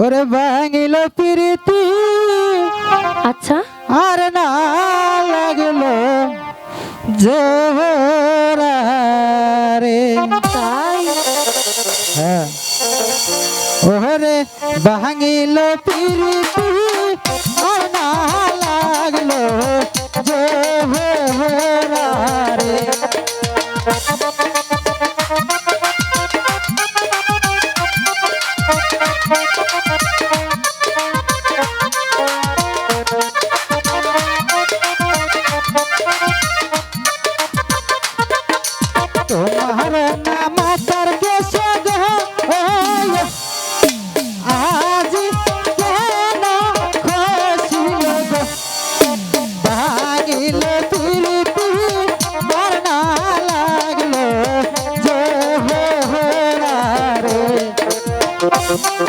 ওরে ভাঙিল প্রীতি। আচ্ছা। আর না লাগল জোহরারে তাই? হ্যাঁ। ওরে ভাঙিল প্রীতি। Thank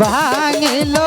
ভাঙিলো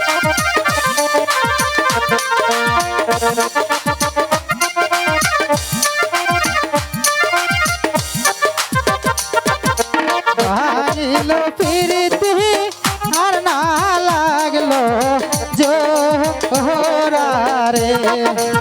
রে